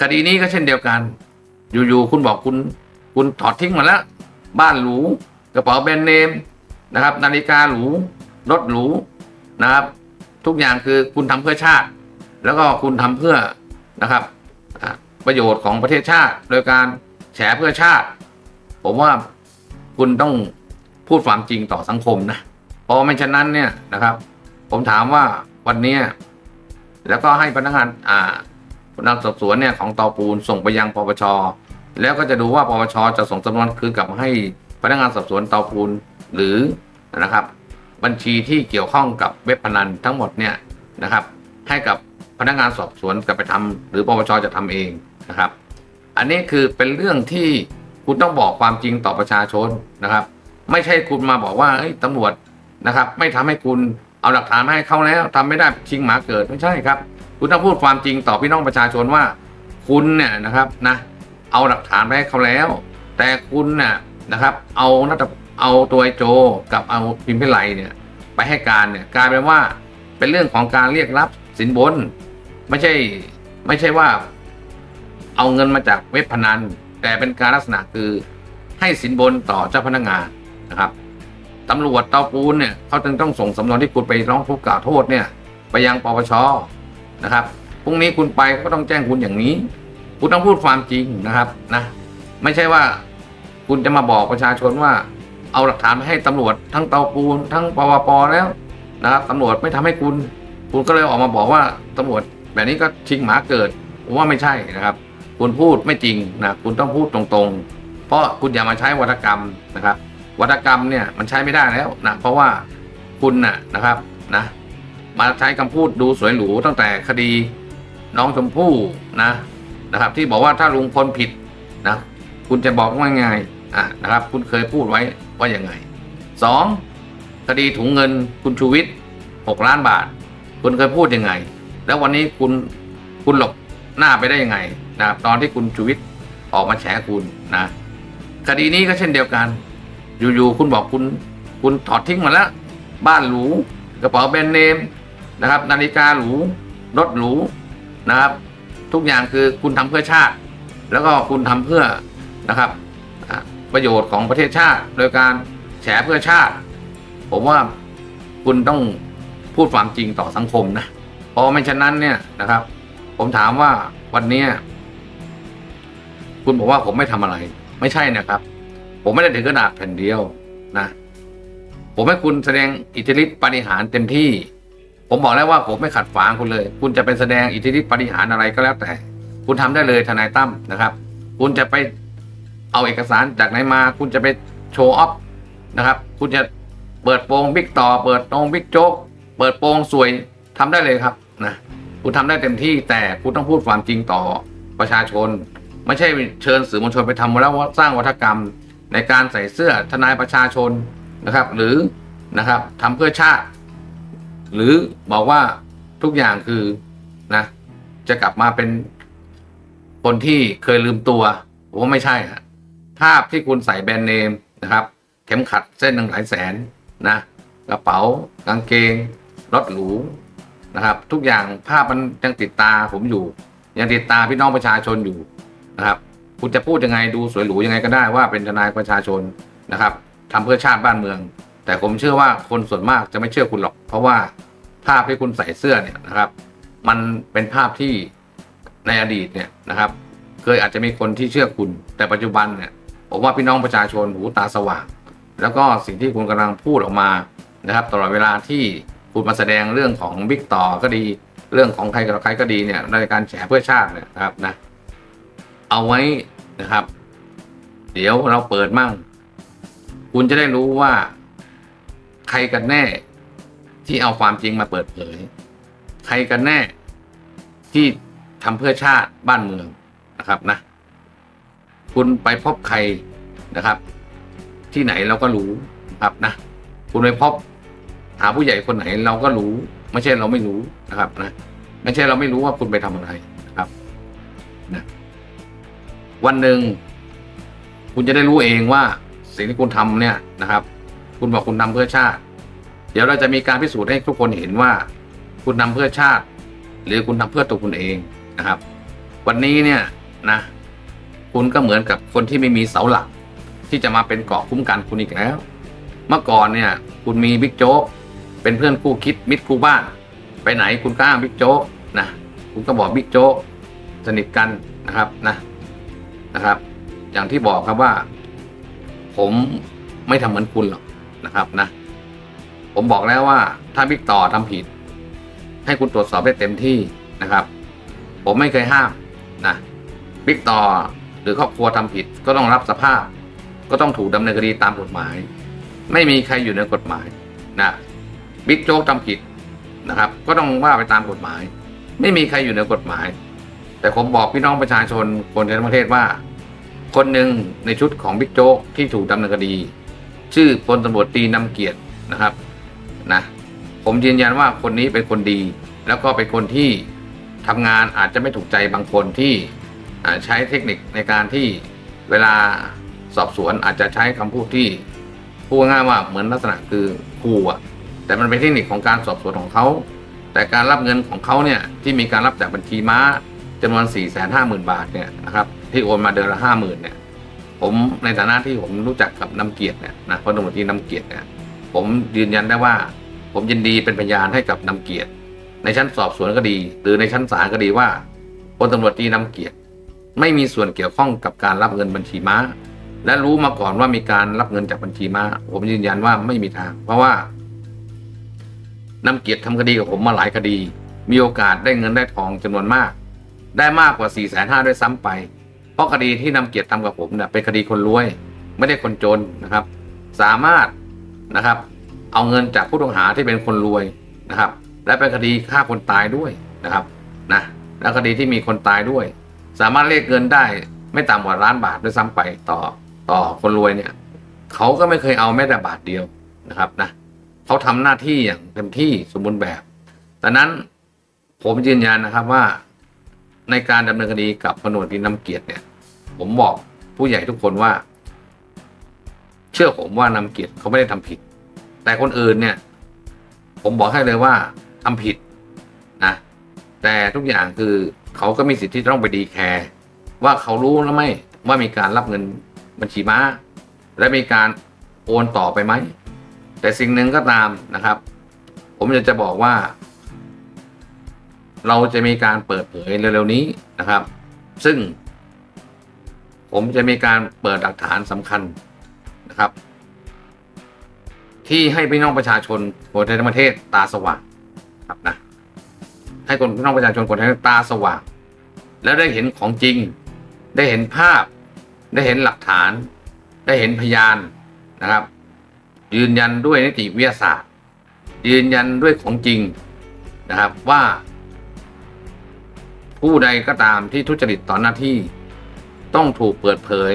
คดีนี้ก็เช่นเดียวกัน อยู่ๆคุณบอกคุณคุณถอดทิ้งมาแล้ว บ้านหรูกระเป๋าแบรนด์เนมนะครับ นาฬิกาหรูรถหรูนะครับ ทุกอย่างคือคุณทำเพื่อชาติ แล้วก็คุณทำเพื่อนะครับ ประโยชน์ของประเทศชาติ โดยการแฉเพื่อชาติ ผมว่าคุณต้องพูดความจริงต่อสังคมนะเพราะไม่ฉะนั้นเนี่ยนะครับ ผมถามว่าวันนี้แล้วก็ให้พนักงานอ่า นักงานสอบสวนเนี่ยของตอปูนส่งไปยังปปช แล้วก็จะดูว่าปปชจะส่งสำนวนคืนกลับมาให้พนักงานสอบสวนตาปูนหรือนะครับ บัญชีที่เกี่ยวข้องกับเว็บพนันทั้งหมดเนี่ยนะครับ ให้กับพนักงานสอบสวนกลับไปทำหรือปปชจะทำเองนะครับ อันนี้คือเป็นเรื่องที่คุณต้องบอกความจริงต่อประชาชนนะครับ ไม่ใช่คุณมาบอกว่าเอ้ยตำรวจนะครับ ไม่ทำให้คุณเอาหลักฐานมาให้เขาแล้วทำไม่ได้ชิงหมาเกิดไม่ใช่ครับ คุณต้องพูดความจริงต่อพี่น้องประชาชนว่า คุณเนี่ยนะครับนะเอาหลักฐานไปให้เขาแล้ว แต่คุณน่ะนะครับ เอานัตเอาตัวไอโจกับเอาพิมพิไลเนี่ยไปให้การเนี่ยกลายเป็นว่าเป็นเรื่องของการเรียกรับสินบน ไม่ใช่ไม่ใช่ว่า เอาเงินมาจากเว็บพนัน แต่เป็นการลักษณะคือให้สินบนต่อเจ้าพนักงานนะครับตำรวจเตาปูนเนี่ยเขาจึงต้องส่งสำนวนที่คุณไปร้องทุกข์กล่าวโทษเนี่ย ไปยังปปช นะครับพรุ่งนี้คุณไปก็ต้องแจ้งคุณอย่างนี้ คุณต้องพูดความจริงนะครับนะไม่ใช่ว่าคุณจะมาบอกประชาชนว่า เอาหลักฐานมาให้ตำรวจทั้งเตาปูน ทั้งปวปแล้วนะครับตำรวจไม่ทำให้คุณ คุณก็เลยออกมาบอกว่าตำรวจแบบนี้ก็ชิงหมาเกิดผมว่าไม่ใช่นะครับ คุณพูดไม่จริงนะคุณต้องพูดตรงๆ เพราะคุณอย่ามาใช้วัฒกรรมนะครับ วัฒกรรมเนี่ยมันใช้ไม่ได้แล้วนะเพราะว่าคุณน่ะนะครับนะ มาใช้คำพูดดูสวยหรูตั้งแต่คดีน้องชมพู่นะนะครับ ที่บอกว่าถ้าลุงพลผิดนะคุณจะบอกว่าไงอะนะครับ คุณเคยพูดไว้ว่าอย่างไงสองคดีถุงเงินคุณชูวิทย์หกล้านบาท คุณเคยพูดยังไง แล้ววันนี้คุณคุณหลบหน้าไปได้ยังไงนะครับตอนที่คุณชูวิทย์ออกมาแฉคุณนะคดีนี้ก็เช่นเดียวกัน อยู่ๆคุณบอกคุณ คุณถอดทิ้งหมาแล้ว บ้านหรูกระเป๋าแบรนด์เนม นะครับ นาฬิกาหรูรถหรูนะครับ ทุกอย่างคือคุณทำเพื่อชาติ แล้วก็คุณทำเพื่อนะครับประโยชน์ของประเทศชาติ โดยการแฉเพื่อชาติ ผมว่าคุณต้องพูดความจริงต่อสังคมนะเพราะไม่ฉะนั้นเนี่ยนะครับ ผมถามว่าวันนี้คุณบอกว่าผมไม่ทำอะไร ไม่ใช่นะครับ ผมไม่ได้ถึงกระดาษแผ่นเดียวนะ ผมให้คุณแสดงอิทธิฤทธิปฏิหารเต็มที่ ผมบอกแล้วว่าผมไม่ขัดฝางคุณเลย คุณจะเป็นแสดงอิทธิฤทธิปฏิหารอะไรก็แล้วแต่ คุณทำได้เลยทนายตั้มนะครับ คุณจะไปเอาเอกสารจากไหนมา คุณจะไปโชว์ออฟนะครับ คุณจะเปิดโปงบิ๊กต่อ เปิดโปงบิ๊กโจ๊กเปิดโปงสวยทำได้เลยครับนะคุณทำได้เต็มที่แต่คุณต้องพูดความจริงต่อประชาชน ไม่ใช่เชิญสื่อมวลชนไปทำแล้วสร้างวัฒกรรมในการใส่เสื้อทนายประชาชนนะครับ หรือนะครับทำเพื่อชาติ หรือบอกว่าทุกอย่างคือนะ จะกลับมาเป็นคนที่เคยลืมตัวผมว่าไม่ใช่ฮะภาพที่คุณใส่แบรนด์เนมนะครับ เข็มขัดเส้นหนึ่งหลายแสนนะกระเป๋ากางเกงรถหรูนะครับ ทุกอย่างภาพมันยังติดตาผมอยู่ ยังติดตาพี่น้องประชาชนอยู่นะครับ คุณจะพูดยังไงดูสวยหรูยังไงก็ได้ว่าเป็นทนายประชาชนนะครับทำเพื่อชาติบ้านเมือง แต่ผมเชื่อว่าคนส่วนมากจะไม่เชื่อคุณหรอก เพราะว่าภาพที่คุณใส่เสื้อเนี่ยนะครับ มันเป็นภาพที่ในอดีตเนี่ยนะครับ เคยอาจจะมีคนที่เชื่อคุณ แต่ปัจจุบันเนี่ยผมว่าพี่น้องประชาชนหูตาสว่าง แล้วก็สิ่งที่คุณกำลังพูดออกมานะครับ ตลอดเวลาที่คุณมาแสดงเรื่องของบิ๊กต่อก็ดี เรื่องของใครกับใครก็ดีเนี่ยในการแฉเพื่อชาติเนี่ยนะครับนะเอาไว้นะครับ เดี๋ยวเราเปิดมั่ง คุณจะได้รู้ว่า ใครกันแน่ ที่เอาความจริงมาเปิดเผย ใครกันแน่ ที่ทำเพื่อชาติบ้านเมืองนะครับนะ คุณไปพบใครนะครับ ที่ไหนเราก็รู้นะครับนะ คุณไปพบหาผู้ใหญ่คนไหนเราก็รู้ ไม่ใช่เราไม่รู้นะครับนะ ไม่ใช่เราไม่รู้ว่าคุณไปทำอะไรนะครับนะวันหนึ่งคุณจะได้รู้เองว่าสิ่งที่คุณทำเนี่ยนะครับ คุณบอกคุณทำเพื่อชาติ เดี๋ยวเราจะมีการพิสูจน์ให้ทุกคนเห็นว่า คุณทำเพื่อชาติ หรือคุณทำเพื่อตัวคุณเองนะครับ วันนี้เนี่ยนะ คุณก็เหมือนกับคนที่ไม่มีเสาหลัก ที่จะมาเป็นเกาะคุ้มกันคุณอีกแล้ว เมื่อก่อนเนี่ย คุณมีบิ๊กโจ๊กเป็นเพื่อนคู่คิดมิตรคู่บ้าน ไปไหนคุณก็อ้างบิ๊กโจ๊กนะคุณก็บอกบิ๊กโจ๊กสนิทกันนะครับนะนะครับ อย่างที่บอกครับว่า ผมไม่ทำเหมือนคุณหรอก นะครับนะ ผมบอกแล้วว่าถ้าบิ๊กต่อทำผิด ให้คุณตรวจสอบได้เต็มที่นะครับ ผมไม่เคยห้ามนะบิ๊กต่อหรือครอบครัวทำผิดก็ต้องรับสภาพ ก็ต้องถูกดำเนินคดีตามกฎหมาย ไม่มีใครอยู่ในกฎหมายนะบิ๊กโจ๊กทำผิดนะครับ ก็ต้องว่าไปตามกฎหมาย ไม่มีใครอยู่ในกฎหมาย แต่ผมบอกพี่น้องประชาชนคนในประเทศว่า คนหนึ่งในชุดของบิ๊กโจ๊กที่ถูกดำเนินคดี ชื่อพลตำรวจตีนำเกียรตินะครับนะผมยืนยันว่าคนนี้เป็นคนดี แล้วก็เป็นคนที่ทำงานอาจจะไม่ถูกใจบางคนที่ใช้เทคนิคในการที่เวลาสอบสวนอาจจะใช้คำพูดที่พูดง่ายว่าเหมือนลักษณะคือขู่อะแต่มันเป็นเทคนิคของการสอบสวนของเขา แต่การรับเงินของเขาเนี่ยที่มีการรับจากบัญชีม้าจำนวน4ี่แสนห้าหมื่นบาทเนี่ยนะครับที่โอนมาเดือนละห้าหมื่นเนี่ย ผมในฐานะที่ผมรู้จักกับน้ำเกียรติเนี่ยนะพลตำรวจตรีน้ำเกียรติเนี่ยผมยืนยันได้ว่า ผมยินดีเป็นพยานให้กับน้ำเกียรติ ในชั้นสอบสวนก็ดี หรือในชั้นศาลก็ดีว่าพลตำรวจตรีน้ำเกียรติ ไม่มีส่วนเกี่ยวข้องกับการรับเงินบัญชีม้า และรู้มาก่อนว่ามีการรับเงินจากบัญชีม้า ผมยืนยันว่าไม่มีทาง เพราะว่าน้ำเกียรติทำคดีกับผมมาหลายคดี มีโอกาสได้เงินได้ทองจำนวนมาก ได้มากกว่า4ี่แสนห้าด้วยซ้ำไป ราะคดีที่นำเกียรติทำกับผมเนี่ยเป็นคดีคนรวย ไม่ได้คนจนนะครับ สามารถนะครับ เอาเงินจากผู้ต้องหาที่เป็นคนรวยนะครับ และเป็นคดีฆ่าคนตายด้วยนะครับนะและคดีที่มีคนตายด้วย สามารถเรียกเงินได้ไม่ต่ำกว่าล้านบาทด้วยซ้ำไปต่อต่อคนรวยเนี่ยเขาก็ไม่เคยเอาแม้แต่บาทเดียวนะครับนะเขาทำหน้าที่อย่างเต็มที่สมบูรณ์แบบดังนั้นผมยืนยันนะครับว่าในการดำเนินคดีกับพลตำรวจตรีน้ำเกียรติเนี่ย ผมบอกผู้ใหญ่ทุกคนว่า เชื่อผมว่านำเกียรติเขาไม่ได้ทำผิด แต่คนอื่นเนี่ย ผมบอกให้เลยว่าทำผิดนะแต่ทุกอย่างคือเขาก็มีสิทธิ์ที่ต้องไปดีแคร์ว่าเขารู้แล้วไม่ว่ามีการรับเงินบัญชีม้า และมีการโอนต่อไปไหม แต่สิ่งหนึ่งก็ตามนะครับ ผมอยากจะบอกว่า เราจะมีการเปิดเผยเร็วๆนี้นะครับ ซึ่ง ผมจะมีการเปิดหลักฐานสำคัญนะครับ ที่ให้พี่น้องประชาชนคนไทยทั้งประเทศตาสว่างครับนะให้คนพี่น้องประชาชนคนไทยตาสว่าง แล้วได้เห็นของจริง ได้เห็นภาพ ได้เห็นหลักฐาน ได้เห็นพยานนะครับ ยืนยันด้วยนิติวิทยาศาสตร์ ยืนยันด้วยของจริงนะครับว่า ผู้ใดก็ตามที่ทุจริตต่อหน้าที่ ต้องถูกเปิดเผย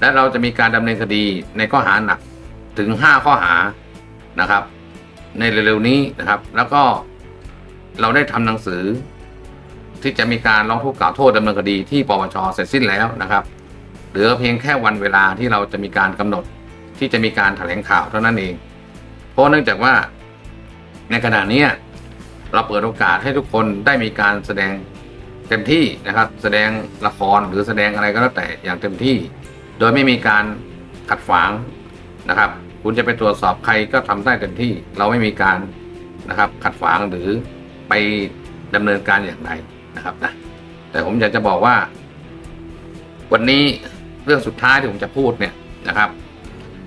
และเราจะมีการดำเนินคดีในข้อหาหนักถึง 5 ข้อหานะครับ ในเร็วๆนี้นะครับ แล้วก็เราได้ทำหนังสือ ที่จะมีการร้องทุกข์กล่าวโทษดำเนินคดีที่ปปชเสร็จสิ้นแล้วนะครับเหลือเพียงแค่วันเวลาที่เราจะมีการกำหนดที่จะมีการแถลงข่าวเท่านั้นเอง เพราะเนื่องจากว่าในขณะนี้เราเปิดโอกาสให้ทุกคนได้มีการแสดง เต็มที่นะครับ แสดงละครหรือแสดงอะไรก็แล้วแต่อย่างเต็มที่ โดยไม่มีการขัดขวางนะครับ คุณจะไปตรวจสอบใครก็ทำได้เต็มที่ เราไม่มีการนะครับขัดขวางหรือไปดำเนินการอย่างไรนะครับนะแต่ผมอยากจะบอกว่า วันนี้เรื่องสุดท้ายที่ผมจะพูดเนี่ยนะครับ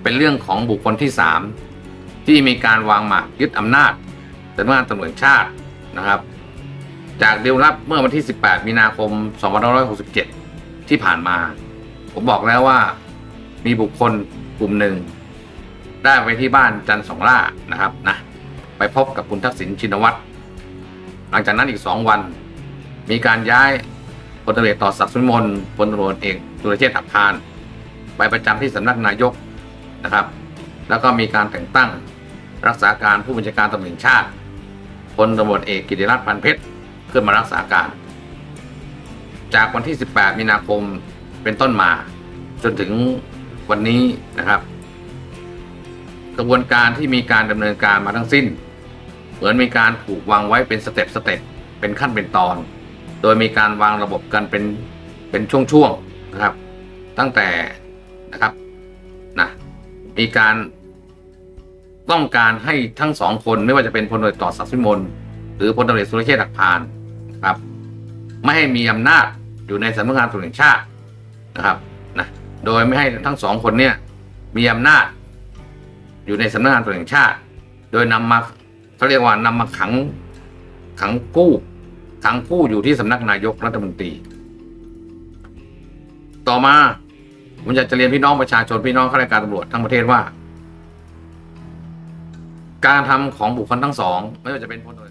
เป็นเรื่องของบุคคลที่สามที่มีการวางหมากยึดอำนาจสำนักงานตำรวจชาตินะครับ จากเดียวรับเมื่อวันที่ 18 มีนาคม 2567 ที่ผ่านมา ผมบอกแล้วว่ามีบุคคลกลุ่มหนึ่ง ได้ไปที่บ้านจันสองล่านะครับนะไปพบกับคุณทักษิณชินวัตรหลังจากนั้นอีกสองวัน มีการย้ายพลตำรวจเอกต่อศักดิ์สุวิมลพลตำรวจเอกสุรเชษฐ์หักพาน ไปประจำที่สำนักนายกนะครับ แล้วก็มีการแต่งตั้งรักษาการผู้บัญชาการตำรวจแห่งชาติพลตำรวจเอกกิติรัตน์พันเพชร ขึ้นมารักษาการ จากวันที่ 18 มีนาคมเป็นต้นมา จนถึงวันนี้นะครับ กระบวนการที่มีการดำเนินการมาทั้งสิ้น เหมือนมีการถูกวางไว้เป็นสเต็ปสเต็ปเป็นขั้นเป็นตอน โดยมีการวางระบบกันเป็นเป็นช่วงๆนะครับ ตั้งแต่นะครับนะมีการต้องการให้ทั้งสองคนไม่ว่าจะเป็นพลตำรวจต่อศักสิมนหรือพลตำรวจสุรเชษฐ์หักพาน นะครับ ไม่ให้มีอำนาจอยู่ในสำนักงานตำรวจแห่งชาตินะครับนะโดยไม่ให้ทั้งสองคนเนี่ยมีอำนาจ อยู่ในสำนักงานตำรวจแห่งชาติ โดยนำมาเขาเรียกว่านำมาขังขังกู้ขังกู้อยู่ที่สำนักนายกรัฐมนตรี ต่อมาผมอยากจะเรียนพี่น้องประชาชนพี่น้องข้าราชการตำรวจทั้งประเทศว่า การทำของบุคคลทั้งสอง ไม่ว่าจะเป็นพลตำรวจ